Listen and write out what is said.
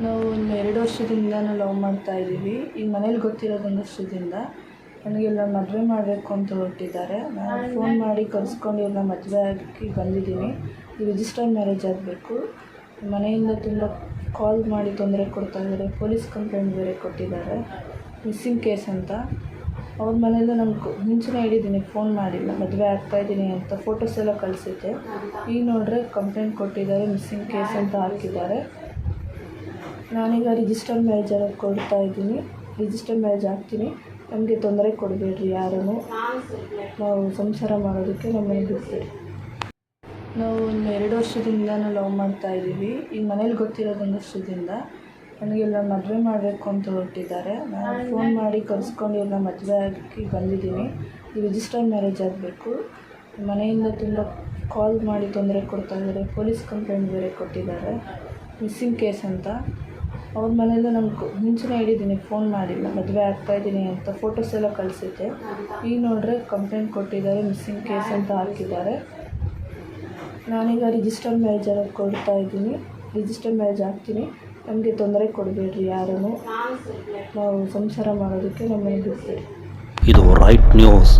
ನಾವು ಒಂದು ಎರಡು ವರ್ಷದಿಂದ ಲವ್ ಮಾಡ್ತಾ ಇದ್ದೀವಿ. ಈಗ ಮನೇಲಿ ಗೊತ್ತಿರೋದು ಒಂದು ವರ್ಷದಿಂದ ನನಗೆ ಎಲ್ಲ ಮದುವೆ ಮಾಡಬೇಕು ಅಂತ ಹೊರಟಿದ್ದಾರೆ. ನಾನು ಫೋನ್ ಮಾಡಿ ಕರೆಸ್ಕೊಂಡು ಎಲ್ಲ ಮದುವೆ ಆಗಿ ಬಂದಿದ್ದೀನಿ. ಈ ರಿಜಿಸ್ಟರ್ ಮ್ಯಾರೇಜ್ ಆಗಬೇಕು. ಮನೆಯಿಂದ ತುಂಬ ಕಾಲ್ ಮಾಡಿ ತೊಂದರೆ ಕೊಡ್ತಾ ಇದ್ದಾರೆ. ಪೊಲೀಸ್ ಕಂಪ್ಲೇಂಟ್ ಬೇರೆ ಕೊಟ್ಟಿದ್ದಾರೆ. ಮಿಸ್ಸಿಂಗ್ ಕೇಸ್ ಅಂತ. ಅವ್ರ ಮನೆಯಿಂದ ನಮ್ಗೆ ಮುಂಚೆನೇ ಹೇಳಿದ್ದೀನಿ ಫೋನ್ ಮಾಡಿ ನಾನು ಮದುವೆ ಆಗ್ತಾಯಿದ್ದೀನಿ ಅಂತ ಫೋಟೋಸ್ ಎಲ್ಲ ಕಳಿಸಿದ್ದೆ. ಈಗ ನೋಡಿದ್ರೆ ಕಂಪ್ಲೇಂಟ್ ಕೊಟ್ಟಿದ್ದಾರೆ ಮಿಸ್ಸಿಂಗ್ ಕೇಸ್ ಅಂತ ಹಾಕಿದ್ದಾರೆ. ನಾನೀಗ ರಿಜಿಸ್ಟರ್ ಮ್ಯಾರೇಜ್ ಕೊಡ್ತಾ ಇದ್ದೀನಿ. ರಿಜಿಸ್ಟರ್ ಮ್ಯಾರೇಜ್ ಆಗ್ತೀನಿ. ನಮಗೆ ತೊಂದರೆ ಕೊಡಬೇಡ್ರಿ ಯಾರನ್ನು. ನಾವು ಸಂಸಾರ ಮಾಡೋದಕ್ಕೆ ನಮ್ಮನ್ನು ಬಿಡ್ತೀರಿ ನಾವು ಒಂದು ಎರಡು ವರ್ಷದಿಂದ ಲವ್ ಮಾಡ್ತಾ ಇದ್ದೀವಿ. ಈಗ ಮನೇಲಿ ಗೊತ್ತಿರೋದು ಒಂದು ವರ್ಷದಿಂದ ನನಗೆ ಇವ್ರನ್ನ ಮದುವೆ ಮಾಡಬೇಕು ಅಂತ ಹೊರಟಿದ್ದಾರೆ. ನಾನು ಫೋನ್ ಮಾಡಿ ಕರೆಸ್ಕೊಂಡು ಎಲ್ಲ ಮದುವೆ ಆಗಿ ಬಂದಿದ್ದೀನಿ. ಈ ರಿಜಿಸ್ಟರ್ ಮ್ಯಾರೇಜ್ ಆಗಬೇಕು. ಮನೆಯಿಂದ ತುಂಬ ಕಾಲ್ ಮಾಡಿ ತೊಂದರೆ ಕೊಡ್ತಾ ಇದ್ದಾರೆ. ಪೊಲೀಸ್ ಕಂಪ್ಲೇಂಟ್ ಬೇರೆ ಕೊಟ್ಟಿದ್ದಾರೆ. ಮಿಸ್ಸಿಂಗ್ ಕೇಸ್ ಅಂತ. ಅವ್ರ ಮನೇಲಿ ನಂಗೆ ಮುಂಚೆನೇ ಹೇಳಿದ್ದೀನಿ ಫೋನ್ ಮಾಡಿ, ನಾನು ಮದುವೆ ಆಗ್ತಾಯಿದ್ದೀನಿ ಅಂತ ಫೋಟೋಸ್ ಎಲ್ಲ ಕಳಿಸಿದ್ದೆ. ಈಗ ನೋಡಿದ್ರೆ ಕಂಪ್ಲೇಂಟ್ ಕೊಟ್ಟಿದ್ದಾರೆ ಮಿಸ್ಸಿಂಗ್ ಕೇಸ್ ಅಂತ ಹಾಕಿದ್ದಾರೆ. ನಾನೀಗ ರಿಜಿಸ್ಟರ್ ಮ್ಯಾರೇಜ್ ಕೊಡ್ತಾ ಇದ್ದೀನಿ. ರಿಜಿಸ್ಟರ್ ಮ್ಯಾರೇಜ್ ಹಾಕ್ತೀನಿ ನಮಗೆ ತೊಂದರೆ ಕೊಡಬೇಡ್ರಿ ಯಾರೂ ನಾವು ಸಂಸಾರ ಮಾಡೋದಕ್ಕೆ ನಮ್ಮನ್ನು ಬಿಟ್ಬಿಡಿ ಇದು ರೈಟ್ ನ್ಯೂಸ್